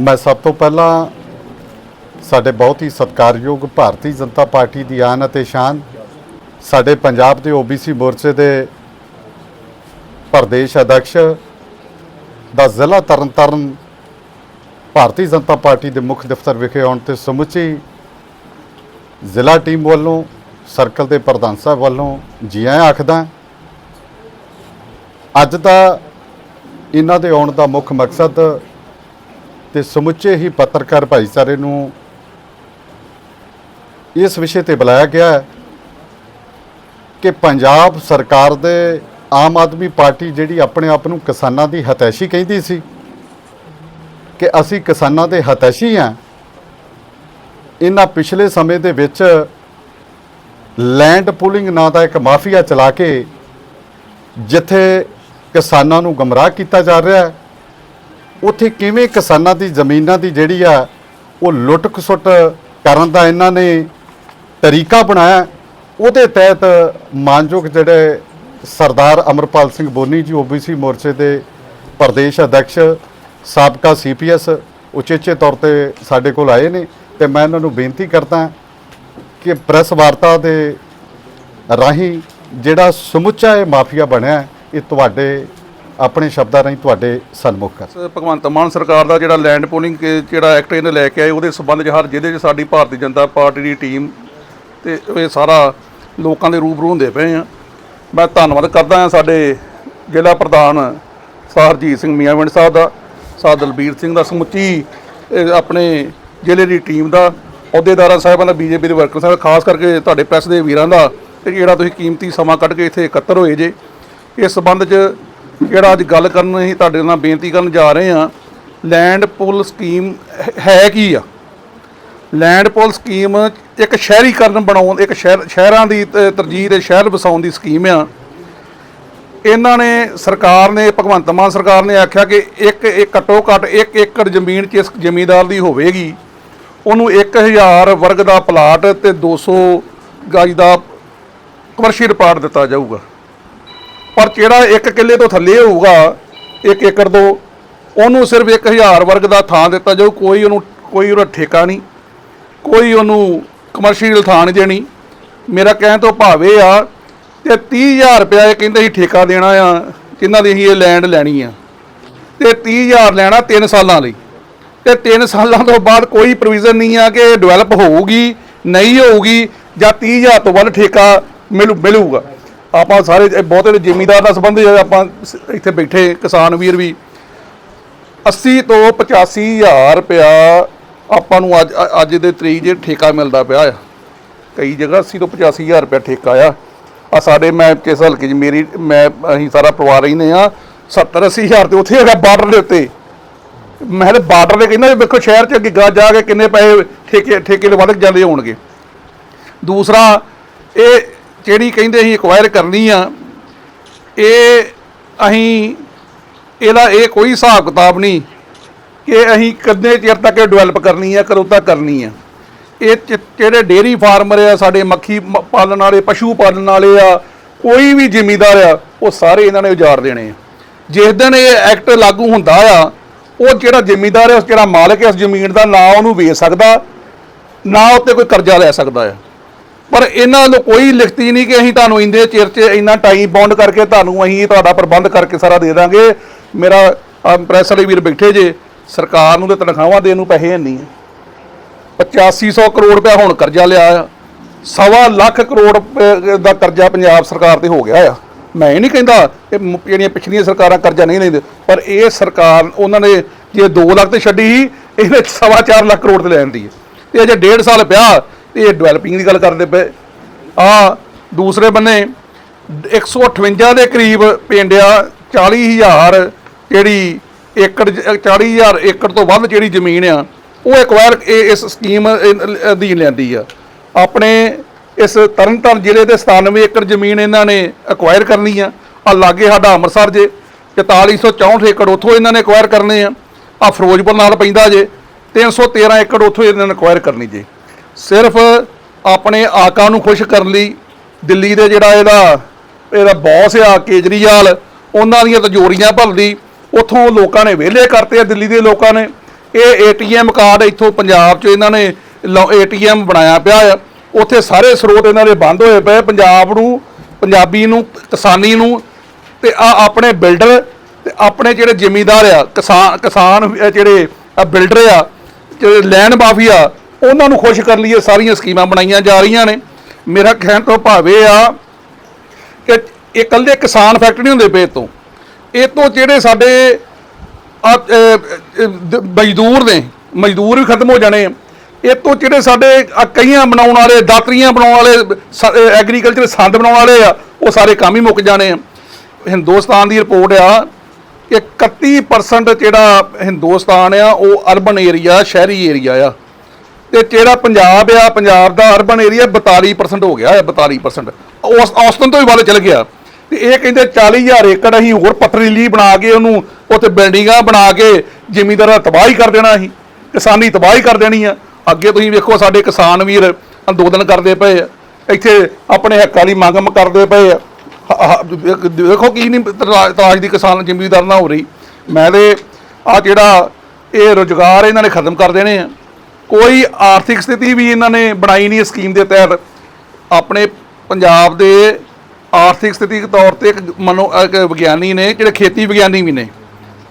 ਮੈਂ ਸਭ ਤੋਂ ਪਹਿਲਾਂ ਸਾਡੇ ਬਹੁਤ ਹੀ ਸਤਿਕਾਰਯੋਗ ਭਾਰਤੀ ਜਨਤਾ ਪਾਰਟੀ ਦੀ ਆਨ ਅਤੇ ਸ਼ਾਨ, ਸਾਡੇ ਪੰਜਾਬ ਦੇ ਓਬੀਸੀ ਮੋਰਚੇ ਦੇ ਪ੍ਰਦੇਸ਼ ਅਧਿਕਸ਼ ਦਾ ਜ਼ਿਲ੍ਹਾ ਤਰਨਤਾਰਨ ਭਾਰਤੀ ਜਨਤਾ ਪਾਰਟੀ ਦੇ ਮੁੱਖ ਦਫ਼ਤਰ ਵਿਖੇ ਆਉਣ ਤੇ ਸਮੁੱਚੀ ਜ਼ਿਲ੍ਹਾ ਟੀਮ ਵੱਲੋਂ, ਸਰਕਲ ਦੇ ਪ੍ਰਧਾਨ ਸਾਹਿਬ ਵੱਲੋਂ ਜੀ ਆਇਆਂ ਆਖਦਾ, ਅੱਜ ਦਾ ਇਹਨਾਂ ਦੇ ਆਉਣ ਦਾ ਮੁੱਖ ਮਕਸਦ ਤੇ ਸਮੁੱਚੇ ਹੀ ਪੱਤਰਕਾਰ ਭਾਈਚਾਰੇ ਨੂੰ ਇਸ ਵਿਸ਼ੇ ਤੇ ਬੁਲਾਇਆ ਗਿਆ ਹੈ ਕਿ ਪੰਜਾਬ ਸਰਕਾਰ ਦੇ ਆਮ ਆਦਮੀ ਪਾਰਟੀ ਜਿਹੜੀ ਆਪਣੇ ਆਪ ਨੂੰ ਕਿਸਾਨਾਂ ਦੀ ਹਤੈਸ਼ੀ ਕਹਿੰਦੀ ਸੀ ਕਿ ਅਸੀਂ ਕਿਸਾਨਾਂ ਦੇ ਹਤੈਸ਼ੀ ਹਾਂ, ਇਹਨਾਂ ਪਿਛਲੇ ਸਮੇਂ ਦੇ ਵਿੱਚ ਲੈਂਡ ਪੂਲਿੰਗ ਨਾਂ ਦਾ ਇੱਕ ਮਾਫੀਆ ਚਲਾ ਕੇ ਜਿੱਥੇ ਕਿਸਾਨਾਂ ਨੂੰ ਗਮਰਾਹ ਕੀਤਾ ਜਾ ਰਿਹਾ ਹੈ ਉੱਥੇ ਕਿਵੇਂ ਕਿਸਾਨਾਂ ਦੀ ਜ਼ਮੀਨਾਂ ਦੀ ਜਿਹੜੀ ਆ, ਉਹ ਲੁੱਟ ਖਸੁੱਟ ਕਰਨ ਦਾ ਇਹਨਾਂ ਨੇ ਤਰੀਕਾ ਬਣਾਇਆ। ਉਹਦੇ ਤਹਿਤ ਮਾਨਯੋਗ ਜਿਹੜੇ ਸਰਦਾਰ ਅਮਰਪਾਲ ਸਿੰਘ ਬੋਨੀ ਜੀ, ਓਬੀਸੀ ਮੋਰਚੇ ਦੇ ਪ੍ਰਦੇਸ਼ ਅਧਿਕਸ਼, ਸਾਬਕਾ ਸੀਪੀਐਸ ਉਚੇਚੇ ਤੌਰ ਤੇ ਸਾਡੇ ਕੋਲ ਆਏ ਨੇ ਤੇ ਮੈਂ ਇਹਨਾਂ ਨੂੰ ਬੇਨਤੀ ਕਰਦਾ ਕਿ ਪ੍ਰੈਸ ਵਾਰਤਾ ਦੇ ਰਾਹੀਂ ਜਿਹੜਾ ਸਮੁੱਚਾ ਇਹ ਮਾਫੀਆ ਬਣਿਆ, ਇਹ ਤੁਹਾਡੇ ਆਪਣੇ ਸ਼ਬਦਾਂ ਰਾਹੀਂ ਤੁਹਾਡੇ ਸਨਮੁਖ ਕਰ। ਭਗਵੰਤ ਮਾਨ ਸਰਕਾਰ ਦਾ ਜਿਹੜਾ ਲੈਂਡ ਪੋਲਿੰਗ ਜਿਹੜਾ ਐਕਟ ਇਹਨੇ ਲੈ ਕੇ ਆਏ, ਉਹਦੇ ਸਬੰਧ 'ਚ ਹਰ ਜਿਹਦੇ 'ਚ ਸਾਡੀ ਭਾਰਤੀ ਜਨਤਾ ਪਾਰਟੀ ਦੀ ਟੀਮ ਤੇ ਇਹ ਸਾਰਾ ਲੋਕਾਂ ਦੇ ਰੂਬਰੂ ਹੁੰਦੇ ਪਏ ਆ। ਮੈਂ ਧੰਨਵਾਦ ਕਰਦਾ ਹਾਂ ਸਾਡੇ ਜ਼ਿਲ੍ਹਾ ਪ੍ਰਧਾਨ ਸਰਜੀਤ ਸਿੰਘ ਮੀਆਂਵਿੰਡ ਸਾਹਿਬ ਦਾ ਸਾਹ ਦਲਬੀਰ ਸਿੰਘ ਦਾ, ਸਮੁੱਚੀ ਆਪਣੇ ਜ਼ਿਲ੍ਹੇ ਦੀ ਟੀਮ ਦਾ, ਅਹੁਦੇਦਾਰਾਂ ਸਾਹਿਬਾਂ ਦਾ, ਬੀਜੇਪੀ ਦੇ ਵਰਕਰ ਸਾਹਿਬ, ਖਾਸ ਕਰਕੇ ਤੁਹਾਡੇ ਪ੍ਰੈਸ ਦੇ ਵੀਰਾਂ ਦਾ ਜਿਹੜਾ ਤੁਸੀਂ ਕੀਮਤੀ ਸਮਾਂ ਕੱਢ ਕੇ ਇੱਥੇ ਇਕੱਤਰ ਹੋਏ ਜੇ, ਇਸ ਸੰਬੰਧ 'ਚ ਜਿਹੜਾ ਅੱਜ ਗੱਲ ਕਰਨ ਅਸੀਂ ਤੁਹਾਡੇ ਨਾਲ ਬੇਨਤੀ ਕਰਨ ਜਾ ਰਹੇ ਹਾਂ ਲੈਂਡ ਪੁਲ ਸਕੀਮ ਹੈ- ਕੀ ਆ? ਲੈਂਡ ਪੁਲ ਸਕੀਮ ਇੱਕ ਸ਼ਹਿਰੀਕਰਨ ਬਣਾਉਣ ਇੱਕ ਸ਼ਹਿਰ ਸ਼ਹਿਰਾਂ ਦੀ ਤ- ਤਰਜੀਹ ਤੇ ਸ਼ਹਿਰ ਵਸਾਉਣ ਦੀ ਸਕੀਮ ਆ। ਇਹਨਾਂ ਨੇ ਸਰਕਾਰ ਨੇ, ਭਗਵੰਤ ਮਾਨ ਸਰਕਾਰ ਨੇ ਆਖਿਆ ਕਿ ਇੱਕ ਇੱਕ ਘੱਟੋ ਘੱਟ 1 ਏਕੜ ਜ਼ਮੀਨ 'ਚ ਇਸ ਜ਼ਮੀਂਦਾਰ ਦੀ ਹੋਵੇਗੀ। ਉਹਨੂੰ 1000 ਵਰਗ ਦਾ ਪਲਾਟ ਤੇ 200 ਗਜ ਦਾ ਕਮਰਸ਼ੀਅਲ ਪਲਾਟ ਦਿੱਤਾ ਜਾਊਗਾ। ਪਰ ਜਿਹੜਾ 1 ਕਿੱਲੇ ਤੋਂ ਥੱਲੇ ਹੋਊਗਾ 1 ਏਕੜ ਤੋਂ ਉਹਨੂੰ ਸਿਰਫ 1000 ਵਰਗ ਦਾ ਥਾਂ ਦਿੱਤਾ ਜਾਊ, ਕੋਈ ਉਹਨੂੰ, ਕੋਈ ਉਹਦਾ ਠੇਕਾ ਨਹੀਂ, ਕੋਈ ਉਹਨੂੰ ਕਮਰਸ਼ੀਅਲ ਥਾਂ ਨਹੀਂ। ਦੇਣੀ ਮੇਰਾ ਕਹਿਣ ਤੋਂ ਭਾਵ ਇਹ ਆ ਤੇ 30000 ਰੁਪਇਆ ਇਹ ਕਹਿੰਦੇ ਸੀ ਠੇਕਾ ਦੇਣਾ ਆ, ਜਿਨ੍ਹਾਂ ਦੀ ਅਸੀਂ ਇਹ ਲੈਂਡ ਲੈਣੀ ਆ। ਤੇ 30000 ਲੈਣਾ 3 ਸਾਲਾਂ ਲਈ। ਤੇ 3 ਸਾਲਾਂ ਤੋਂ ਬਾਅਦ ਕੋਈ ਪ੍ਰੋਵੀਜ਼ਨ ਨਹੀਂ ਆ ਕਿ ਡਿਵੈਲਪ ਹੋਊਗੀ, ਨਹੀਂ ਹੋਊਗੀ, ਜਾਂ 30000 ਤੋਂ ਵੱਧ ਠੇਕਾ ਮਿਲੂ, ਮਿਲੂਗਾ। ਆਪਾਂ ਸਾਰੇ ਇਹ ਬਹੁਤੇ ਜ਼ਿਮੀਦਾਰ ਨਾਲ ਸੰਬੰਧ ਆਪਾਂ ਇੱਥੇ ਬੈਠੇ ਕਿਸਾਨ ਵੀਰ ਵੀ। 80 ਤੋਂ 85000 ਰੁਪਇਆ ਆਪਾਂ ਨੂੰ ਅੱਜ ਅੱਜ ਦੇ ਤਰੀਕ ਜੇ ਠੇਕਾ ਮਿਲਦਾ ਪਿਆ ਆ। ਕਈ ਜਗ੍ਹਾ 80 ਤੋਂ 85000 ਰੁਪਇਆ ਠੇਕਾ ਆ। ਆ ਸਾਡੇ, ਮੈਂ ਕਿਸ ਹਲਕੇ 'ਚ, ਮੇਰੀ, ਮੈਂ, ਅਸੀਂ ਸਾਰਾ ਪਰਿਵਾਰ ਰਹਿੰਦੇ ਆ 70 80000 ਤੇ ਉੱਥੇ ਹੈਗਾ ਬਾਰਡਰ ਦੇ ਉੱਤੇ। ਮੈਂ ਤੇ ਬਾਰਡਰ ਦੇ ਕਹਿੰਦਾ ਵੇਖੋ ਸ਼ਹਿਰ 'ਚ ਅੱਗੇ ਗਾ, ਜਾ ਕੇ ਕਿੰਨੇ ਪੈਸੇ ਠੇਕੇ ਠੇਕੇ ਦੇ ਵੱਧ ਜਾਂਦੇ ਹੋਣਗੇ। ਦੂਸਰਾ, ਇਹ ਜਿਹੜੀ ਕਹਿੰਦੇ ਅਸੀਂ ਐਕਵਾਇਰ ਕਰਨੀ ਆ, ਇਹ ਅਸੀਂ ਇਹਦਾ ਇਹ ਕੋਈ ਹਿਸਾਬ ਕਿਤਾਬ ਨਹੀਂ ਕਿ ਅਸੀਂ ਕਿੰਨੇ ਚਿਰ ਤੱਕ ਇਹ ਡਿਵੈਲਪ ਕਰਨੀ ਆ, ਕਦੋਂ ਤੱਕ ਕਰਨੀ ਆ। ਇਹ ਚ- ਜਿਹੜੇ ਡੇਰੀ ਫਾਰਮਰ ਆ, ਸਾਡੇ ਮੱਖੀ ਪਾਲਣ ਵਾਲੇ, ਪਸ਼ੂ ਪਾਲਣ ਵਾਲੇ ਆ, ਕੋਈ ਵੀ ਜ਼ਿਮੀਂਦਾਰ ਆ, ਉਹ ਸਾਰੇ ਇਹਨਾਂ ਨੇ ਉਜਾੜ ਦੇਣੇ ਆ। ਜਿਸ ਦਿਨ ਇਹ ਐਕਟ ਲਾਗੂ ਹੁੰਦਾ ਆ, ਉਹ ਜਿਹੜਾ ਜ਼ਿਮੀਂਦਾਰ ਹੈ ਉਸ ਜਿਹੜਾ ਮਾਲਕ ਹੈ ਉਸ ਜ਼ਮੀਨ ਦਾ ਨਾ ਉਹਨੂੰ ਵੇਚ ਸਕਦਾ, ਨਾ ਉੱਤੇ ਕੋਈ ਕਰਜ਼ਾ ਲੈ ਸਕਦਾ ਆ। ਪਰ ਇਹਨਾਂ ਨੂੰ ਕੋਈ ਲਿਖਤੀ ਨਹੀਂ ਕਿ ਅਸੀਂ ਤੁਹਾਨੂੰ ਇੰਨੇ ਚਿਰ 'ਚ ਇੰਨਾ ਟਾਈਮ ਬਾਉਂਡ ਕਰਕੇ ਤੁਹਾਨੂੰ ਅਸੀਂ ਤੁਹਾਡਾ ਪ੍ਰਬੰਧ ਕਰਕੇ ਸਾਰਾ ਦੇ ਦਾਂਗੇ। ਮੇਰਾ ਆਹ ਪ੍ਰੈਸ ਵਾਲੇ ਵੀਰ ਬੈਠੇ ਜੇ, ਸਰਕਾਰ ਨੂੰ ਤੇ ਤਨਖਾਹਾਂ ਦੇਣ ਨੂੰ ਪੈਸੇ ਨਹੀਂ। 8500 ਕਰੋੜ ਰੁਪਇਆ ਹੁਣ ਕਰਜ਼ਾ ਲਿਆ ਸਵਾ ਲੱਖ ਕਰੋੜ ਦਾ ਕਰਜ਼ਾ ਪੰਜਾਬ ਸਰਕਾਰ ਤੇ ਹੋ ਗਿਆ ਆ। ਮੈਂ ਇਹ ਨਹੀਂ ਕਹਿੰਦਾ ਕਿ ਜਿਹੜੀਆਂ ਪਿਛਲੀਆਂ ਸਰਕਾਰਾਂ ਕਰਜ਼ਾ ਨਹੀਂ ਲੈਂਦੇ, ਪਰ ਇਹ ਸਰਕਾਰ, ਉਹਨਾਂ ਨੇ ਜੇ 2 ਲੱਖ ਤੇ ਛੱਡੀ ਸੀ ਇਹਨੇ ਸਵਾ ਚਾਰ ਲੱਖ ਕਰੋੜ ਤੇ ਲੈਣ ਦੀ ਹੈ। ਤੇ ਅਜੇ ਡੇਢ ਸਾਲ ਪਿਆ। ਇਹ ਡਿਵੈਲਪਿੰਗ ਦੀ ਗੱਲ ਕਰਦੇ ਪਏ। ਆ ਦੂਸਰੇ ਬੰਨੇ 158 ਦੇ ਕਰੀਬ ਪਿੰਡ ਆ 40000 ਜਿਹੜੀ ਏਕੜ ਜ- 40000 ਏਕੜ ਤੋਂ ਵੱਧ ਜਿਹੜੀ ਜ਼ਮੀਨ ਆ, ਉਹ ਐਕਵਾਇਰ ਇਸ ਸਕੀਮ ਅਧੀਨ ਲੈਂਦੀ ਆ। ਆਪਣੇ ਇਸ ਤਰਨਤਾਰਨ ਜ਼ਿਲ੍ਹੇ ਦੇ 97 ਏਕੜ ਜ਼ਮੀਨ ਇਹਨਾਂ ਨੇ ਐਕਵਾਇਰ ਕਰਨੀ ਆ। ਆ ਲਾਗੇ ਸਾਡਾ ਅੰਮ੍ਰਿਤਸਰ ਜੇ 4464 ਏਕੜ ਉੱਥੋਂ ਇਹਨਾਂ ਨੇ ਐਕਵਾਇਰ ਕਰਨੇ ਆ। ਆ ਫਿਰੋਜ਼ਪੁਰ ਨਾਲ ਪੈਂਦਾ ਜੇ 313 ਏਕੜ ਉੱਥੋਂ ਇਹਨਾਂ ਨੇ ਐਕਵਾਇਰ ਕਰਨੀ ਜੇ। ਸਿਰਫ ਆਪਣੇ ਆਕਾ ਨੂੰ ਖੁਸ਼ ਕਰਨ ਲਈ ਦਿੱਲੀ ਦੇ ਜਿਹੜਾ ਇਹਦਾ ਇਹਦਾ ਬੌਸ ਆ ਕੇਜਰੀਵਾਲ, ਉਹਨਾਂ ਦੀਆਂ ਤਜੋਰੀਆਂ ਭਰਦੀ, ਉੱਥੋਂ ਲੋਕਾਂ ਨੇ ਵਿਹਲੇ ਕਰਤੇ ਆ ਦਿੱਲੀ ਦੇ ਲੋਕਾਂ ਨੇ। ਇਹ ਏਟੀਐਮ ਕਾਰਡ ਇੱਥੋਂ ਪੰਜਾਬ 'ਚ ਇਹਨਾਂ ਨੇ ਏਟੀਐਮ ਬਣਾਇਆ ਪਿਆ ਆ। ਉੱਥੇ ਸਾਰੇ ਸਰੋਤ ਇਹਨਾਂ ਦੇ ਬੰਦ ਹੋਏ ਪਏ ਪੰਜਾਬ ਨੂੰ, ਪੰਜਾਬੀ ਨੂੰ, ਕਿਸਾਨੀ ਨੂੰ, ਤੇ ਆ ਆਪਣੇ ਬਿਲਡਰ, ਤੇ ਆਪਣੇ ਜਿਹੜੇ ਜ਼ਿਮੀਂਦਾਰ ਆ ਕਿਸਾਨ ਕਿਸਾਨ ਜਿਹੜੇ ਬਿਲਡਰ ਆ, ਜਿਹੜੇ ਲੈਂਡ ਮਾਫੀਆ ਉਹਨਾਂ ਨੂੰ ਖੁਸ਼ ਕਰ ਲਈਏ, ਸਾਰੀਆਂ ਸਕੀਮਾਂ ਬਣਾਈਆਂ ਜਾ ਰਹੀਆਂ ਨੇ। ਮੇਰਾ ਕਹਿਣ ਤੋਂ ਭਾਵੇਂ ਆ ਕਿ ਇਹ ਇਕੱਲੇ ਕਿਸਾਨ ਫੈਕਟਰੀ ਨਹੀਂ ਹੁੰਦੇ ਪਏ ਇਹ ਤੋਂ ਇਹ ਤੋਂ ਜਿਹੜੇ ਸਾਡੇ ਮਜ਼ਦੂਰ ਨੇ, ਮਜ਼ਦੂਰ ਵੀ ਖਤਮ ਹੋ ਜਾਣੇ ਇਹ ਤੋਂ ਜਿਹੜੇ ਸਾਡੇ ਕਈਆਂ ਬਣਾਉਣ ਵਾਲੇ, ਦਾਤਰੀਆਂ ਬਣਾਉਣ ਵਾਲੇ ਐਗਰੀਕਲਚਰ ਸੰਦ ਬਣਾਉਣ ਵਾਲੇ ਆ, ਉਹ ਸਾਰੇ ਕੰਮ ਹੀ ਮੁੱਕ ਜਾਣੇ ਆ। ਹਿੰਦੁਸਤਾਨ ਦੀ ਰਿਪੋਰਟ ਆ ਕਿ 31% ਜਿਹੜਾ ਹਿੰਦੁਸਤਾਨ ਆ, ਉਹ ਅਰਬਨ ਏਰੀਆ ਸ਼ਹਿਰੀ ਏਰੀਆ ਆ। ਤੇ ਜਿਹੜਾ ਪੰਜਾਬ ਆ, ਪੰਜਾਬ ਦਾ ਅਰਬਨ ਏਰੀਆ 42% ਹੋ ਗਿਆ ਹੈ 42% ਉਸ, ਔਸਤਨ ਤੋਂ ਵੀ ਵੱਧ ਚਲ ਗਿਆ। ਤੇ ਇਹ ਕਹਿੰਦੇ 40000 ਏਕੜ ਅਸੀਂ ਹੋਰ ਪਥਰੀਲੀ ਬਣਾ ਕੇ ਉਹਨੂੰ, ਉੱਥੇ ਬਿਲਡਿੰਗਾਂ ਬਣਾ ਕੇ ਜ਼ਿਮੀਂਦਾਰਾਂ ਤਬਾਹੀ ਕਰ ਦੇਣਾ ਅਸੀਂ। ਕਿਸਾਨੀ ਤਬਾਹੀ ਕਰ ਦੇਣੀ ਆ। ਅੱਗੇ ਤੁਸੀਂ ਵੇਖੋ ਸਾਡੇ ਕਿਸਾਨ ਵੀਰ ਅੰਦੋਲਨ ਕਰਦੇ ਪਏ ਆ। ਇੱਥੇ ਆਪਣੇ ਹੱਕਾਂ ਦੀ ਮੰਗ ਕਰਦੇ ਪਏ ਆ। ਹ- ਦੇਖੋ ਕੀ ਨਹੀਂ ਤਰਾ- ਤਰਾਜ ਦੀ ਕਿਸਾਨ ਜ਼ਿਮੀਂਦਾਰ ਨਾ ਹੋ ਰਹੀ। ਮੈਂ ਤੇ ਆ ਜਿਹੜਾ ਇਹ ਰੁਜ਼ਗਾਰ ਇਹਨਾਂ ਨੇ ਖਤਮ ਕਰ ਦੇਣੇ ਆ। ਕੋਈ ਆਰਥਿਕ ਸਥਿਤੀ ਵੀ ਇਹਨਾਂ ਨੇ ਬਣਾਈ ਨਹੀਂ ਸਕੀਮ ਦੇ ਤਹਿਤ। ਆਪਣੇ ਪੰਜਾਬ ਦੇ ਆਰਥਿਕ ਸਥਿਤੀ ਦੇ ਤੌਰ ਤੇ ਇੱਕ ਮਨੋ ਇੱਕ ਵਿਗਿਆਨੀ ਨੇ, ਜਿਹੜੇ ਖੇਤੀ ਵਿਗਿਆਨੀ ਵੀ ਨੇ,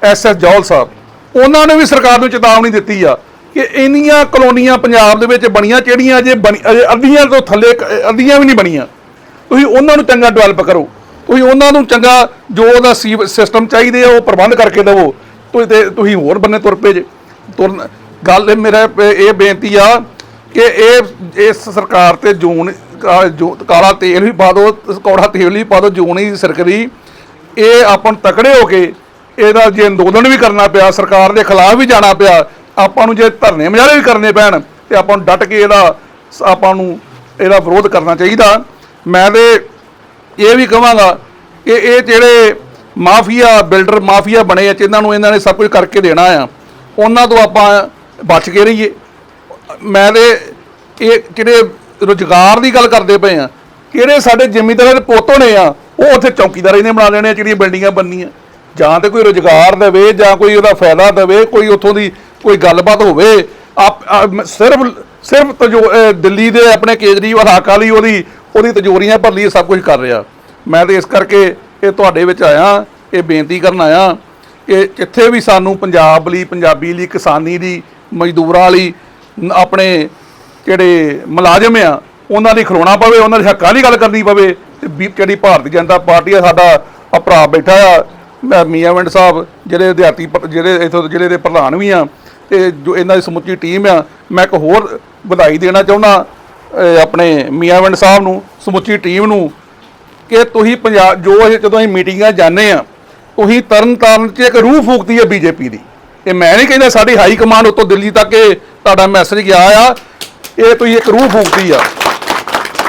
ਐਸ ਐਸ ਜੌਲ ਸਾਹਿਬ, ਉਹਨਾਂ ਨੇ ਵੀ ਸਰਕਾਰ ਨੂੰ ਚੇਤਾਵਨੀ ਦਿੱਤੀ ਆ ਕਿ ਇੰਨੀਆਂ ਕਲੋਨੀਆਂ ਪੰਜਾਬ ਦੇ ਵਿੱਚ ਬਣੀਆਂ ਜਿਹੜੀਆਂ ਅਜੇ ਬਣੀ ਅੱਧੀਆਂ ਤੋਂ ਥੱਲੇ ਅੱਧੀਆਂ ਵੀ ਨਹੀਂ ਬਣੀਆਂ। ਤੁਸੀਂ ਉਹਨਾਂ ਨੂੰ ਚੰਗਾ ਡਿਵੈਲਪ ਕਰੋ। ਤੁਸੀਂ ਉਹਨਾਂ ਨੂੰ ਚੰਗਾ ਜੋ ਉਹਦਾ ਸਿਸਟਮ ਚਾਹੀਦੇ ਆ, ਉਹ ਪ੍ਰਬੰਧ ਕਰਕੇ ਦੇਵੋ। ਤੁਸੀਂ ਤੇ ਤੁਸੀਂ ਹੋਰ ਬੰਨੇ ਤੁਰ ਪਏ ਜੇ। ਤੁਰਨ ਗੱਲ ਮੇਰਾ, ਇਹ ਬੇਨਤੀ ਆ ਕਿ ਇਹ, ਇਸ ਸਰਕਾਰ ਤੇ ਜੂਨ, ਕਾ- ਜੋ, ਕਾਲਾ ਤੇਲ ਵੀ ਪਾ ਦਿਓ, ਕੌੜਾ ਤੇਲ ਵੀ ਪਾ ਦਿਓ, ਜੂਨ ਹੀ ਸਰਕਰੀ ਇਹ ਆਪਾਂ ਨੂੰ ਤਕੜੇ ਹੋ ਕੇ ਇਹਦਾ ਜੇ ਅੰਦੋਲਨ ਵੀ ਕਰਨਾ ਪਿਆ, ਸਰਕਾਰ ਦੇ ਖਿਲਾਫ ਵੀ ਜਾਣਾ ਪਿਆ, ਆਪਾਂ ਨੂੰ ਜੇ ਧਰਨੇ ਮੁਜ਼ਾਹਰੇ ਵੀ ਕਰਨੇ ਪੈਣ ਤੇ ਆਪਾਂ ਨੂੰ ਡਟ ਕੇ ਇਹਦਾ, ਆਪਾਂ ਨੂੰ ਇਹਦਾ ਵਿਰੋਧ ਕਰਨਾ ਚਾਹੀਦਾ। ਮੈਂ ਤੇ ਇਹ ਵੀ ਕਹਾਂਗਾ ਕਿ ਇਹ ਜਿਹੜੇ ਮਾਫੀਆ, ਬਿਲਡਰ ਮਾਫੀਆ ਬਣੇ ਆ, ਜਿਨ੍ਹਾਂ ਨੂੰ ਇਹਨਾਂ ਨੇ ਸਭ ਕੁਝ ਕਰਕੇ ਦੇਣਾ ਆ, ਉਹਨਾਂ ਤੋਂ ਆਪਾਂ ਬਚ ਕੇ ਰਹੀਏ। ਮੈਂ ਤੇ ਇਹ ਜਿਹੜੇ ਰੁਜ਼ਗਾਰ ਦੀ ਗੱਲ ਕਰਦੇ ਪਏ ਆ, ਕਿਹੜੇ ਸਾਡੇ ਜ਼ਿਮੀਂਦਾਰਾਂ ਦੇ ਪੁੱਤ ਹੋਣੇ ਆ, ਉਹ ਉੱਥੇ ਚੌਕੀਦਾਰ ਇਹਨੇ ਬਣਾ ਲੈਣੇ ਆ ਜਿਹੜੀਆਂ ਬਿਲਡਿੰਗਾਂ ਬੰਨੀਆਂ ਜਾਂ ਤੇ ਕੋਈ ਰੁਜ਼ਗਾਰ ਦੇਵੇ, ਜਾਂ ਕੋਈ ਉਹਦਾ ਫਾਇਦਾ ਦੇਵੇ, ਕੋਈ ਉੱਥੋਂ ਦੀ ਕੋਈ ਗੱਲਬਾਤ ਹੋਵੇ। ਆਪ ਸਿਰਫ ਸਿਰਫ ਤਜੋ ਦਿੱਲੀ ਦੇ ਆਪਣੇ ਕੇਜਰੀਵਾਲ ਹਾਕਾ ਉਹਦੀ ਉਹਦੀ ਤਜੋਰੀਆਂ ਭਰ ਲਈ ਸਭ ਕੁਝ ਕਰ ਰਿਹਾ। ਮੈਂ ਤੇ ਇਸ ਕਰਕੇ ਇਹ ਤੁਹਾਡੇ ਵਿੱਚ ਆਇਆ, ਇਹ ਬੇਨਤੀ ਕਰਨ ਆਇਆ ਕਿ ਜਿੱਥੇ ਵੀ ਸਾਨੂੰ ਪੰਜਾਬ ਲਈ, ਪੰਜਾਬੀ ਲਈ, ਕਿਸਾਨੀ ਲਈ ਮਜ਼ਦੂਰਾਂ ਵਾਲੀ ਆਪਣੇ ਜਿਹੜੇ ਮੁਲਾਜ਼ਮ ਆ, ਉਹਨਾਂ ਦੀ ਖਲੋਣਾ ਪਵੇ, ਉਹਨਾਂ ਦੇ ਹੱਕਾਂ ਦੀ ਗੱਲ ਕਰਨੀ ਪਵੇ ਤੇ ਵੀ ਜਿਹੜੀ ਭਾਰਤੀ ਜਨਤਾ ਪਾਰਟੀ ਆ, ਸਾਡਾ ਆ ਭਰਾ ਬੈਠਾ ਆ, ਮੈਂ ਮੀਆਂ ਸਾਹਿਬ, ਜਿਹੜੇ ਵਿਦਿਆਰਥੀ ਪ- ਜਿਹੜੇ ਇਥੋਂ ਜ਼ਿਲ੍ਹੇ ਦੇ ਪ੍ਰਧਾਨ ਵੀ ਆ ਤੇ ਜੋ ਇਹਨਾਂ ਦੀ ਸਮੁੱਚੀ ਟੀਮ ਆ, ਮੈਂ ਇੱਕ ਹੋਰ ਵਧਾਈ ਦੇਣਾ ਚਾਹੁੰਦਾ ਆਪਣੇ ਮੀਆਂਵਿੰਡ ਸਾਹਿਬ ਨੂੰ, ਸਮੁੱਚੀ ਟੀਮ ਨੂੰ, ਕਿ ਤੁਸੀਂ ਪੰਜਾਬ ਜੋ ਇਹ ਜਦੋਂ ਅਸੀਂ ਮੀਟਿੰਗਾਂ ਜਾਂਦੇ ਆ, ਤੁਸੀਂ ਤਰਨ ਤਾਰਨ 'ਚ ਇੱਕ ਰੂਹ ਫੂਕਦੀ ਹੈ ਬੀਜੇਪੀ ਦੀ। ਇਹ ਮੈਂ ਨਹੀਂ ਕਹਿੰਦਾ ਸਾਡੀ ਹਾਈ ਕਮਾਂਡ ਉੱਤੋਂ ਦਿੱਲੀ ਤੱਕ ਇਹ ਤੁਹਾਡਾ ਮੈਸੇਜ ਗਿਆ ਆ। ਇਹ ਤੁਸੀਂ ਇੱਕ ਰੂਹ ਫੂਕਦੀ ਆ।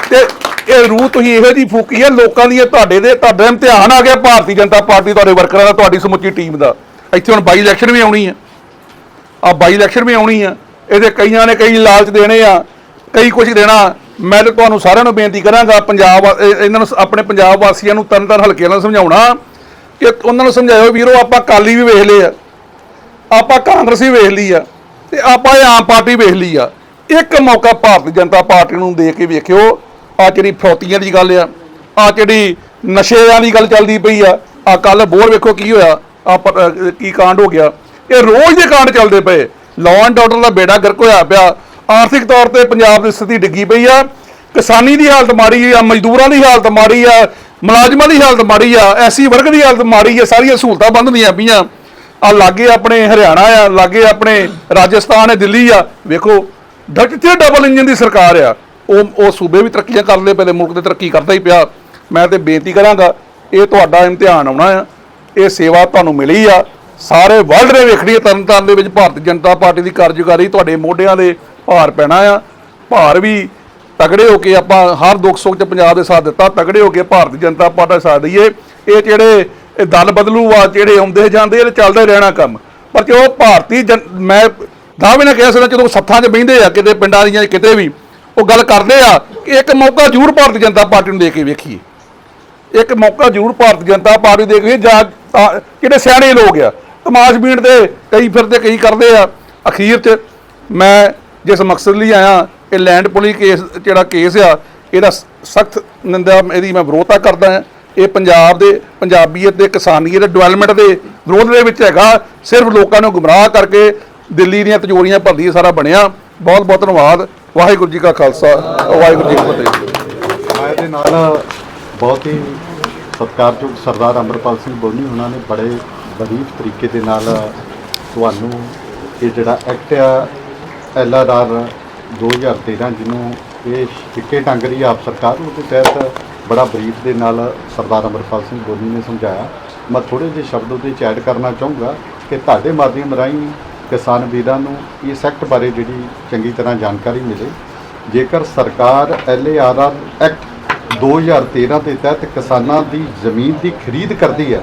ਤੇ ਇਹ ਰੂਹ ਤੁਸੀਂ ਇਹੋ ਜੀ ਫੂਕੀ ਹੈ ਲੋਕਾਂ ਦੀ ਤੁਹਾਡੇ ਦੇ ਤੁਹਾਡਾ ਇਮਤਿਹਾਨ ਆ ਗਿਆ, ਭਾਰਤੀ ਜਨਤਾ ਪਾਰਟੀ, ਤੁਹਾਡੇ ਵਰਕਰਾਂ ਦਾ ਤੁਹਾਡੀ ਸਮੁੱਚੀ ਟੀਮ ਦਾ। ਇੱਥੇ ਹੁਣ ਬਾਈ ਇਲੈਕਸ਼ਨ ਵੀ ਆਉਣੀ ਆ। ਆ ਬਾਈ ਇਲੈਕਸ਼ਨ ਵੀ ਆਉਣੀ ਆ। ਇਹਦੇ ਕਈਆਂ ਨੇ ਕਈ ਲਾਲਚ ਦੇਣੇ ਆ, ਕਈ ਕੁਝ ਦੇਣਾ। ਮੈਂ ਤਾਂ ਤੁਹਾਨੂੰ ਸਾਰਿਆਂ ਨੂੰ ਬੇਨਤੀ ਕਰਾਂਗਾ, ਪੰਜਾਬ ਵਾ- ਇਹਨਾਂ ਨੂੰ ਆਪਣੇ ਪੰਜਾਬ ਵਾਸੀਆਂ ਨੂੰ ਤਰਨ ਤਾਰਨ ਹਲਕੇ ਨਾਲ ਸਮਝਾਉਣਾ ਕਿ ਉਹਨਾਂ ਨੂੰ ਸਮਝਾਇਓ, ਵੀਰੋ ਆਪਾਂ ਕਾਲੀ ਵੀ ਵੇਖ ਲਏ ਆ। ਆਪਾਂ ਕਾਂਗਰਸੀ ਵੇਖ ਲਈ ਆ ਤੇ ਆਪਾਂ ਇਹ ਆਮ ਪਾਰਟੀ ਵੇਖ ਲਈ ਆ। ਇੱਕ ਮੌਕਾ ਭਾਰਤੀ ਜਨਤਾ ਪਾਰਟੀ ਨੂੰ ਦੇ ਕੇ ਵੇਖਿਓ ਆ ਜਿਹੜੀ ਫਰੋਤੀਆਂ ਦੀ ਗੱਲ ਆ ਆ ਜਿਹੜੀ ਨਸ਼ਿਆਂ ਦੀ ਗੱਲ ਚੱਲਦੀ ਪਈ ਆ ਆ ਕੱਲ ਬੋਰ ਵੇਖੋ ਕੀ ਹੋਇਆ ਆ ਕੀ ਕਾਂਡ ਹੋ ਗਿਆ। ਇਹ ਰੋਜ਼ ਦੇ ਕਾਂਡ ਚੱਲਦੇ ਪਏ। ਲਾਅ ਐਂਡ ਆਰਡਰ ਦਾ ਬੇੜਾ ਗਰਕ ਹੋਇਆ ਪਿਆ। ਆਰਥਿਕ ਤੌਰ ਤੇ ਪੰਜਾਬ ਦੀ ਸਥਿਤੀ ਡਿੱਗੀ ਪਈ ਆ। ਕਿਸਾਨੀ ਦੀ ਹਾਲਤ ਮਾੜੀ ਆ, ਮਜ਼ਦੂਰਾਂ ਦੀ ਹਾਲਤ ਮਾੜੀ ਆ, ਮੁਲਾਜ਼ਮਾਂ ਦੀ ਹਾਲਤ ਮਾੜੀ ਆ ਐਸੀ ਵਰਗ ਦੀ ਹਾਲਤ ਮਾੜੀ ਆ, ਸਾਰੀਆਂ ਸਹੂਲਤਾਂ ਬੰਦ ਹੁੰਦੀਆਂ ਪਈਆਂ। ਆ ਲਾਗੇ ਆਪਣੇ ਹਰਿਆਣਾ ਆ, ਲਾਗੇ ਆਪਣੇ ਰਾਜਸਥਾਨ ਹੈ ਦਿੱਲੀ ਆ। ਵੇਖੋ ਜਿੱਥੇ ਡਬਲ ਇੰਜਨ ਦੀ ਸਰਕਾਰ ਆ। ਉਹ ਉਹ ਸੂਬੇ ਵੀ ਤਰੱਕੀਆਂ ਕਰਦੇ ਪਏ ਮੁਲਕ ਦੇ ਤਰੱਕੀ ਕਰਦਾ ਹੀ ਪਿਆ। ਮੈਂ ਤੇ ਬੇਨਤੀ ਕਰਾਂਗਾ, ਇਹ ਤੁਹਾਡਾ ਇਮਤਿਹਾਨ ਆਉਣਾ ਆ। ਇਹ ਸੇਵਾ ਤੁਹਾਨੂੰ ਮਿਲੀ ਆ। ਸਾਰੇ ਵਰਲਡ ਨੇ ਵੇਖਣੀ ਹੈ ਤਰਨਤਾਰਨ ਦੇ ਵਿੱਚ ਭਾਰਤੀ ਜਨਤਾ ਪਾਰਟੀ ਦੀ ਕਾਰਜਕਾਰੀ, ਤੁਹਾਡੇ ਮੋਢਿਆਂ ਦੇ ਭਾਰ ਪੈਣਾ ਆ। ਭਾਰ ਵੀ ਤਗੜੇ ਹੋ ਕੇ ਆਪਾਂ ਹਰ ਦੁੱਖ ਸੁੱਖ 'ਚ ਪੰਜਾਬ ਦੇ ਸਾਥ ਦਿੱਤਾ, ਤਗੜੇ ਹੋ ਕੇ ਭਾਰਤੀ ਜਨਤਾ ਪਾਰਟੀ ਦਾ ਸਾਥ ਦਈਏ। ਇਹ ਜਿਹੜੇ ਇਹ ਦਲ ਬਦਲੂ ਆ, ਜਿਹੜੇ ਆਉਂਦੇ ਜਾਂਦੇ ਇਹ ਚੱਲਦਾ ਰਹਿਣਾ ਕੰਮ। ਪਰ ਜੋ ਭਾਰਤੀ ਜਨ- ਮੈਂ ਦਾਅਵੇ ਨਾਲ ਕਹਿ ਸਕਦਾ, ਜਦੋਂ ਸੱਥਾਂ 'ਚ ਬਹਿੰਦੇ ਆ, ਕਿਤੇ ਪਿੰਡਾਂ ਦੀਆਂ ਕਿਤੇ ਵੀ, ਉਹ ਗੱਲ ਕਰਦੇ ਆ ਕਿ ਇੱਕ ਮੌਕਾ ਜ਼ਰੂਰ ਭਾਰਤੀ ਜਨਤਾ ਪਾਰਟੀ ਨੂੰ ਦੇ ਕੇ ਵੇਖੀਏ। ਇੱਕ ਮੌਕਾ ਜ਼ਰੂਰ ਭਾਰਤੀ ਜਨਤਾ ਪਾਰਟੀ ਨੂੰ ਦੇ ਕੇ ਜਾਂ, ਤਾਂ ਜਿਹੜੇ ਸਿਆਣੇ ਲੋਕ ਆ ਤਮਾਸ਼ਬੀਨ ਦੇ ਕਈ ਫਿਰਦੇ, ਕਈ ਕਰਦੇ ਆ, ਅਖੀਰ 'ਚ ਮੈਂ ਜਿਸ ਮਕਸਦ ਲਈ ਆਇਆ, ਇਹ ਲੈਂਡ ਪੁਲੀ ਕੇਸ, ਜਿਹੜਾ ਕੇਸ ਆ, ਇਹਦਾ ਸਖਤ ਨਿੰਦਾ, ਇਹਦੀ ਮੈਂ ਵਿਰੋਧਤਾ ਕਰਦਾ ਹਾਂ। ਇਹ ਪੰਜਾਬ ਦੇ, ਪੰਜਾਬੀਅਤ ਦੇ, ਕਿਸਾਨੀਅਤ ਦੇ ਡਿਵੈਲਪਮੈਂਟ ਦੇ ਵਿਰੋਧ ਦੇ ਵਿੱਚ ਹੈਗਾ। ਸਿਰਫ ਲੋਕਾਂ ਨੂੰ ਗੁੰਮਰਾਹ ਕਰਕੇ ਦਿੱਲੀ ਦੀਆਂ ਤਜੋਰੀਆਂ ਭਰਦੀ ਸਾਰਾ ਬਣਿਆ। ਬਹੁਤ ਬਹੁਤ ਧੰਨਵਾਦ। ਵਾਹਿਗੁਰੂ ਜੀ ਕਾ ਖਾਲਸਾ। ਵਾਹਿਗੁਰੂ ਜੀ ਕੀ ਫਤਿਹ। ਮੈਂ ਇਹਦੇ ਨਾਲ ਬਹੁਤ ਹੀ ਸਤਿਕਾਰਯੋਗ ਸਰਦਾਰ ਅੰਮ੍ਰਿਤਪਾਲ ਸਿੰਘ ਬੋਨੀ ਉਹਨਾਂ ਨੇ ਬੜੇ ਬਰੀਫ ਤਰੀਕੇ ਦੇ ਨਾਲ ਤੁਹਾਨੂੰ ਇਹ ਜਿਹੜਾ ਐਕਟ ਆ ਐਲਆਰਆਰ 2013 ਜਿਹਨੂੰ ਇਹ ਸਿੱਕੇ ਟੰਗ ਰਹੀ ਆ ਆਪ ਸਰਕਾਰ ਉਹਦੇ ਤਹਿਤ ਬੜਾ ਬਰੀਫ ਦੇ ਨਾਲ ਸਰਦਾਰ ਅੰਮ੍ਰਿਤਪਾਲ ਸਿੰਘ ਬੋਨੀ ਨੇ ਸਮਝਾਇਆ। ਮੈਂ ਥੋੜੇ ਜਿਹੇ ਸ਼ਬਦ ਉਹਦੇ ਚ ਐਡ ਕਰਨਾ ਚਾਹੂੰਗਾ ਕਿ ਤੁਹਾਡੇ ਮਾਧਿਅਮ ਰਾਹੀਂ ਕਿਸਾਨ ਵੀਰਾਂ ਨੂੰ ਇਸ ਐਕਟ ਬਾਰੇ ਜਿਹੜੀ ਚੰਗੀ ਤਰ੍ਹਾਂ ਜਾਣਕਾਰੀ ਮਿਲੇ। ਜੇਕਰ ਸਰਕਾਰ ਐਲਏਆਰਆਰ ਐਕਟ 2013 ਦੇ ਤਹਿਤ ਕਿਸਾਨਾਂ ਦੀ ਜ਼ਮੀਨ ਦੀ ਖਰੀਦ ਕਰਦੀ ਹੈ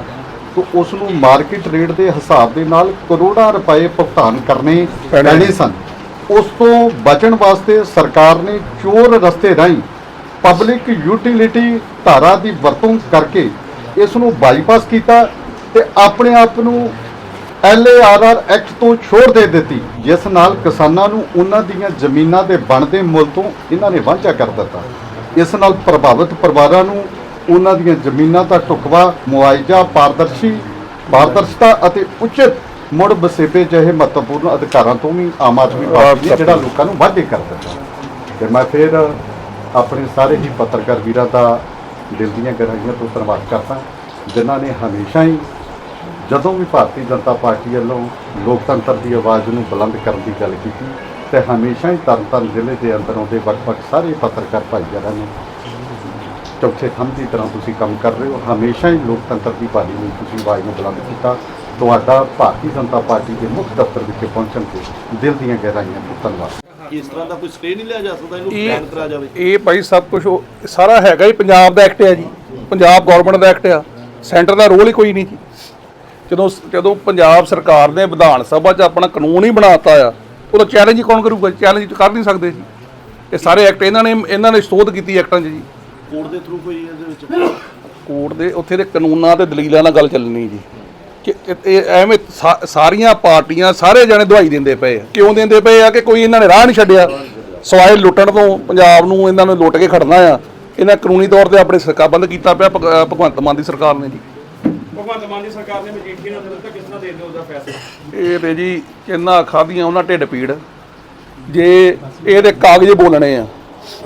ਤਾਂ ਉਸ ਨੂੰ ਮਾਰਕੀਟ ਰੇਟ ਦੇ ਹਿਸਾਬ ਦੇ ਨਾਲ ਕਰੋੜਾਂ ਰੁਪਏ ਭੁਗਤਾਨ ਕਰਨੇ। ਪੈਣੇ ਸਨ। ਉਸ ਤੋਂ ਬਚਣ ਵਾਸਤੇ ਸਰਕਾਰ ਨੇ ਚੋਰ ਰਸਤੇ ਰਾਹੀਂ ਪਬਲਿਕ ਯੂਟਿਲਿਟੀ ਧਾਰਾ ਦੀ ਵਰਤੋਂ ਕਰਕੇ ਇਸ ਨੂੰ ਬਾਈਪਾਸ ਕੀਤਾ ਤੇ ਆਪਣੇ ਆਪ ਨੂੰ ਐਲਏਆਰਆਰ ਐਕਟ ਤੋਂ ਛੋੜ ਦੇ ਦਿੱਤੀ ਜਿਸ ਨਾਲ ਕਿਸਾਨਾਂ ਨੂੰ ਉਹਨਾਂ ਦੀਆਂ ਜ਼ਮੀਨਾਂ ਦੇ ਬਣਦੇ ਮੁੱਲ ਤੋਂ ਇਹਨਾਂ ਨੇ ਵਾਂਝਾ ਕਰ ਦਿੱਤਾ। ਇਸ ਨਾਲ ਪ੍ਰਭਾਵਿਤ ਪਰਿਵਾਰਾਂ ਨੂੰ ਉਹਨਾਂ ਦੀਆਂ ਜ਼ਮੀਨਾਂ ਦਾ ਟੁਕਵਾ ਮੁਆਵਜ਼ਾ ਪਾਰਦਰਸ਼ੀ ਪਾਰਦਰਸ਼ਤਾ ਅਤੇ ਉਚਿਤ ਮੁੜ ਵਸੇਬੇ ਜਿਹੇ ਮਹੱਤਵਪੂਰਨ ਅਧਿਕਾਰਾਂ ਤੋਂ ਵੀ ਆਮ ਆਦਮੀ ਪਾਰਟੀ ਜਿਹੜਾ ਲੋਕਾਂ ਨੂੰ ਵਾਅਦੇ ਕਰ ਦਿੱਤਾ। ਤੇ ਮੈਂ ਫਿਰ ਆਪਣੇ ਸਾਰੇ ਹੀ ਪੱਤਰਕਾਰ ਵੀਰਾਂ ਦਾ ਦਿਲ ਦੀਆਂ ਗਹਿਰਾਈਆਂ ਤੋਂ ਧੰਨਵਾਦ ਕਰਦਾ ਜਿਨ੍ਹਾਂ ਨੇ ਹਮੇਸ਼ਾ ਹੀ ਜਦੋਂ ਵੀ ਭਾਰਤੀ ਜਨਤਾ ਪਾਰਟੀ ਵੱਲੋਂ ਲੋਕਤੰਤਰ ਦੀ ਆਵਾਜ਼ ਨੂੰ ਬੁਲੰਦ ਕਰਨ ਦੀ ਗੱਲ ਕੀਤੀ ਤੇ ਹਮੇਸ਼ਾ ਹੀ ਤਰਨਤਾਰਨ ਜ਼ਿਲ੍ਹੇ ਦੇ ਅੰਦਰ ਆਉਂਦੇ ਵੱਖ-ਵੱਖ ਸਾਰੇ ਪੱਤਰਕਾਰ ਭਾਈਚਾਰਿਆਂ ਨੇ ਚੌਥੇ ਥੰਮ ਦੀ ਤਰ੍ਹਾਂ ਤੁਸੀਂ ਕੰਮ ਕਰ ਰਹੇ ਹੋ, ਹਮੇਸ਼ਾ ਹੀ ਲੋਕਤੰਤਰ ਦੀ ਭਾਲੀ ਨੂੰ ਤੁਸੀਂ ਆਵਾਜ਼ ਨੂੰ ਬੁਲੰਦ ਕੀਤਾ, ਤੁਹਾਡਾ ਭਾਰਤੀ ਜਨਤਾ ਪਾਰਟੀ ਦੇ ਮੁੱਖ ਦਫ਼ਤਰ ਵਿਖੇ ਪਹੁੰਚਣ ਤੇ ਦਿਲ ਦੀਆਂ ਗਹਿਰਾਈਆਂ ਤੋਂ ਧੰਨਵਾਦ। ਇਸ ਤਰ੍ਹਾਂ ਦਾ ਕੋਈ ਸਟੇ ਨਹੀਂ ਲਿਆ ਜਾ ਸਕਦਾ ਇਹਨੂੰ ਇਹ- ਬੈਨ ਕਰਾ ਜਾਵੇ। ਇਹ ਭਾਈ ਸਭ ਕੁਝ ਸਾਰਾ ਹੈਗਾ ਹੀ ਪੰਜਾਬ ਦਾ ਐਕਟ ਹੈ ਜੀ। ਪੰਜਾਬ ਗਵਰਨਮੈਂਟ ਦਾ ਐਕਟ ਆ। ਸੈਂਟਰ ਦਾ ਰੋਲ ਹੀ ਕੋਈ ਨਹੀਂ ਜੀ। ਜਦੋਂ ਜਦੋਂ ਪੰਜਾਬ ਸਰਕਾਰ ਨੇ ਵਿਧਾਨ ਸਭਾ 'ਚ ਆਪਣਾ ਕਾਨੂੰਨ ਹੀ ਬਣਾਤਾ ਆ ਉਦੋਂ ਚੈਲੰਜ ਹੀ ਕੌਣ ਕਰੂਗਾ ਚੈਲੰਜ ਕਰ ਨਹੀਂ ਸਕਦੇ ਜੀ। ਇਹ ਸਾਰੇ ਐਕਟ ਇਹਨਾਂ ਨੇ ਇਹਨਾਂ ਨੇ ਸੋਧ ਕੀਤੀ ਐਕਟਾਂ 'ਚ ਜੀ। ਕੋਰਟ ਦੇ ਥਰੂ ਕੋਈ ਇਹਦੇ ਵਿੱਚ? ਕੋਰਟ ਦੇ ਉੱਥੇ ਦੇ ਕਾਨੂੰਨਾਂ ਤੇ ਦਲੀਲਾਂ ਨਾਲ ਗੱਲ ਚੱਲਣੀ ਜੀ। ਕਿ ਇਹ- ਐਵੇਂ ਸਾਰੀਆਂ ਪਾਰਟੀਆਂ ਸਾਰੇ ਜਣੇ ਦਵਾਈ ਦਿੰਦੇ ਪਏ ਆ। ਕਿਉਂ ਦਿੰਦੇ ਪਏ ਆ ਕਿ ਕੋਈ ਇਹਨਾਂ ਨੇ ਰਾਹ ਨਹੀਂ ਛੱਡਿਆ? ਸਵਾਏ ਲੁੱਟਣ ਤੋਂ ਪੰਜਾਬ ਨੂੰ ਇਹਨਾਂ ਨੇ ਲੁੱਟ ਕੇ ਖੜਨਾ ਆ। ਇਹਨਾਂ ਕਾਨੂੰਨੀ ਤੌਰ ਤੇ ਆਪਣੇ ਸਰਕਾਰ ਬੰਦ ਕੀਤਾ ਪਿਆ ਭਗਵੰਤ ਮਾਨ ਦੀ ਸਰਕਾਰ ਨੇ ਜੀ। ਭਗਵੰਤ ਮਾਨ ਦੀ ਸਰਕਾਰ ਨੇ ਮਜੀਠੀ ਨੂੰ ਦਿੱਤਾ ਕਿਸ ਤਰ੍ਹਾਂ ਦੇ ਦਿਓ ਉਹਦਾ ਫੈਸਲਾ ਇਹ ਤੇ ਜੀ ਕਿੰਨਾ ਖਾਧੀਆਂ ਉਹਨਾਂ ਢਿੱਡ ਪੀੜ। ਜੇ ਇਹਦੇ ਕਾਗਜ਼ ਬੋਲਣੇ ਆ।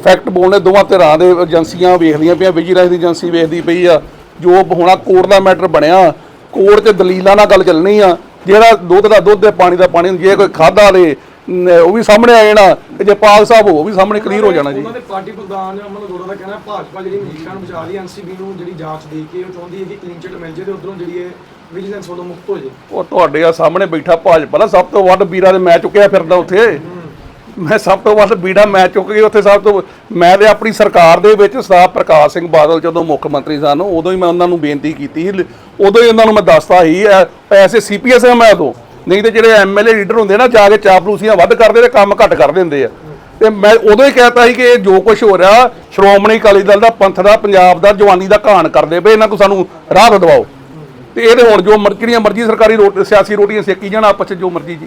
ਫੈਕਟ ਬੋਲਣੇ ਦੋਵਾਂ ਧਿਰਾਂ ਦੇ ਏਜੰਸੀਆਂ ਵੇਖਦੀਆਂ ਪਈਆਂ ਵਿਜੀਲੈਂਸ ਦੀ ਏਜੰਸੀ ਵੇਖਦੀ ਪਈ ਆ। ਜੋ ਹੋਣਾ ਕੋਰਟ ਦਾ ਮੈਟਰ ਬਣਿਆ ਕੋਰਟ 'ਚ ਦਲੀਲਾਂ ਨਾਲ ਗੱਲ ਚੱਲਣੀ ਆ। ਜਿਹੜਾ ਦੁੱਧ ਦਾ ਦੁੱਧ ਤੇ ਪਾਣੀ ਦਾ ਪਾਣੀ ਜੇ ਕੋਈ ਖਾਦਾ ਦੇ ਉਹ ਵੀ ਸਾਹਮਣੇ ਆ ਜਾਣਾ ਤੇ ਜੇ ਪਾਲ ਸਾਹਿਬ ਹੋ ਉਹ ਵੀ ਸਾਹਮਣੇ ਕਲੀਅਰ ਹੋ ਜਾਣਾ ਜੀ। ਉਹਨਾਂ ਦੇ ਪਾਰਟੀ ਪ੍ਰਧਾਨ ਅਮਨ ਅਰੋੜਾ ਦਾ ਕਹਿਣਾ ਹੈ, ਭਾਜਪਾ ਜਿਹੜੀ ਮਜੀਠਾ ਨੂੰ ਬਚਾ ਲਈ ਐਨਸੀਬੀ ਨੂੰ ਜਿਹੜੀ ਜਾਂਚ ਦੇ ਕੇ ਉਹ ਚਾਹੁੰਦੀ ਹੈ ਕਿ ਕਲੀਨ ਚਿਟ ਮਿਲ ਜੇ ਤੇ ਉਧਰੋਂ ਜਿਹੜੀ ਹੈ ਵਿਜੀਲੈਂਸ ਵੱਲੋਂ ਮੁਕਤ ਹੋ ਜੇ। ਉਹ ਤੁਹਾਡੇ ਆ ਸਾਹਮਣੇ ਬੈਠਾ ਭਾਜਪਾ ਦਾ ਸਭ ਤੋਂ ਵੱਧ ਵੀਰਾਂ ਦੇ ਮੈਂ ਚੁੱਕਿਆ ਫਿਰਦਾ ਉੱਥੇ। ਮੈਂ ਸਭ ਤੋਂ ਵੱਧ ਬੀੜਾ ਮੈਂ ਚੁੱਕ ਗਈ ਉੱਥੇ ਸਭ ਤੋਂ ਮੈਂ ਤੇ ਆਪਣੀ ਸਰਕਾਰ ਦੇ ਵਿੱਚ ਸਰਦਾਰ ਪ੍ਰਕਾਸ਼ ਸਿੰਘ ਬਾਦਲ ਜਦੋਂ ਮੁੱਖ ਮੰਤਰੀ ਸਨ, ਉਦੋਂ ਹੀ ਮੈਂ ਉਹਨਾਂ ਨੂੰ ਬੇਨਤੀ ਕੀਤੀ ਸੀ। ਉਦੋਂ ਹੀ ਉਹਨਾਂ ਨੂੰ ਮੈਂ ਦੱਸਤਾ ਸੀ ਐ- ਐਸੇ ਸੀਪੀਐਸ ਆ ਮੈਂ ਉਦੋਂ ਨਹੀਂ ਤੇ ਜਿਹੜੇ ਐਮਐਲਏ ਲੀਡਰ ਹੁੰਦੇ ਨਾ, ਜਾ ਕੇ ਚਾਪਲੂਸੀਆਂ ਵੱਧ ਕਰਦੇ ਤੇ ਕੰਮ ਘੱਟ ਕਰ ਦਿੰਦੇ ਆ। ਤੇ ਮੈਂ ਉਦੋਂ ਹੀ ਕਹਿਤਾ ਸੀ ਕਿ ਇਹ ਜੋ ਕੁਝ ਹੋ ਰਿਹਾ, ਸ਼੍ਰੋਮਣੀ ਅਕਾਲੀ ਦਲ ਦਾ ਪੰਥ ਦਾ, ਪੰਜਾਬ ਦਾ, ਜਵਾਨੀ ਦਾ ਘਾਣ ਕਰਦੇ ਪਏ, ਇਹਨਾਂ ਕੋ ਸਾਨੂੰ ਰਾਹ ਦਵਾਓ। ਤੇ ਇਹਦੇ ਹੁਣ ਜੋ ਮਰ- ਜਿਹੜੀਆਂ ਮਰਜ਼ੀ ਸਰਕਾਰੀ ਰੋਟ, ਸਿਆਸੀ ਰੋਟੀਆਂ ਸੇਕੀ ਜਾਣ, ਆਪਸ ਚ ਜੋ ਮਰਜ਼ੀ ਜੀ।